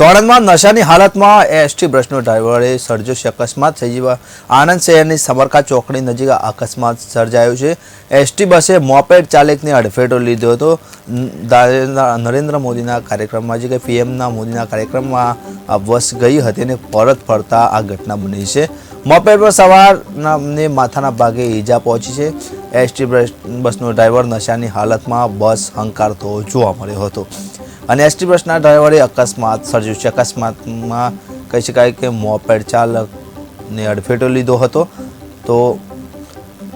તોણંદમાં નશાની હાલતમાં એસટી બસનો ડ્રાઈવરે સર્જ્યો અકસ્માત થઈ જવા આણંદ શહેરની સમરકા ચોકડી નજીક અકસ્માત સર્જાયો છે. એસટી બસે મોપેડ ચાલકને અડફેટો લીધો હતો. નરેન્દ્ર મોદીના કાર્યક્રમમાં જે કે પીએમના મોદીના કાર્યક્રમમાં બસ ગઈ હતી અને પરત ફરતા આ ઘટના બની છે. મોપેડ પર સવારને માથાના ભાગે ઈજા પહોંચી છે. એસટી બસ બસનો ડ્રાઈવર નશાની હાલતમાં બસ હંકારતો જોવા મળ્યો હતો. અને એસટી બસના ડ્રાઈવરે અકસ્માત સર્જ્યો છે. અકસ્માતમાં કહી શકાય કે મોપેડ ચાલકને અડફેટો લીધો હતો. તો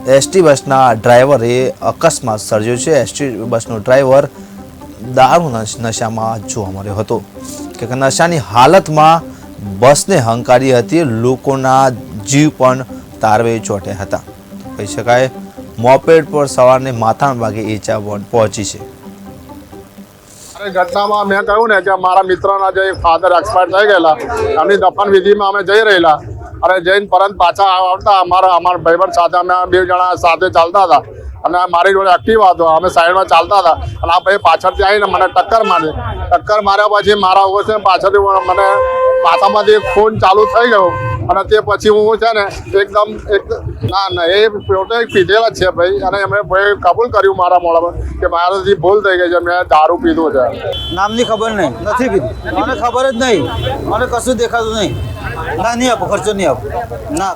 એસટી બસના ડ્રાઈવરે અકસ્માત સર્જ્યો છે. એસટી બસનો ડ્રાઈવર દારૂ નશામાં જોવા મળ્યો હતો. કે નશાની હાલતમાં બસને હંકારી હતી. લોકોના જીવ પણ તારવે ચોટે હતા. કહી શકાય, મોપેડ પર સવારને માથાના ભાગે પણ પહોંચી છે. અરે ઘટનામાં મેં કહ્યું ને કે મારા મિત્રના જે ફાધર એક્સપાયર થઈ ગયેલા, એમની દફન વિધિમાં અમે જઈ રહેલા. અને જઈને પરત પાછા આવતા અમારા અમારા ભાઈબંધ સાથે અમે બે જણા સાથે ચાલતા હતા. અને મારી જોડે એક્ટિવ હતો, અમે સાઈડમાં ચાલતા હતા. અને આ ભાઈ પાછળથી આવીને મને ટક્કર મારી. ટક્કર માર્યા પછી મારા ઓછ પાછળથી મને પાછામાંથી ખૂન ચાલુ થઈ ગયો. અને તે પછી હું છે ને એકદમ એક ના ના, એ પોતે પીધેલા છે ભાઈ. અને એમણે ભાઈ કબૂલ કર્યું મારા મોડામાં કે મારાથી ભૂલ થઈ ગઈ છે, મેં દારૂ પીધું છે. નામની ખબર નહીં. નથી પીધી. મને ખબર જ નહીં. મને કશું દેખાતું નહીં. ના, નહીં આપો, ખર્ચો નહીં આપો. ના.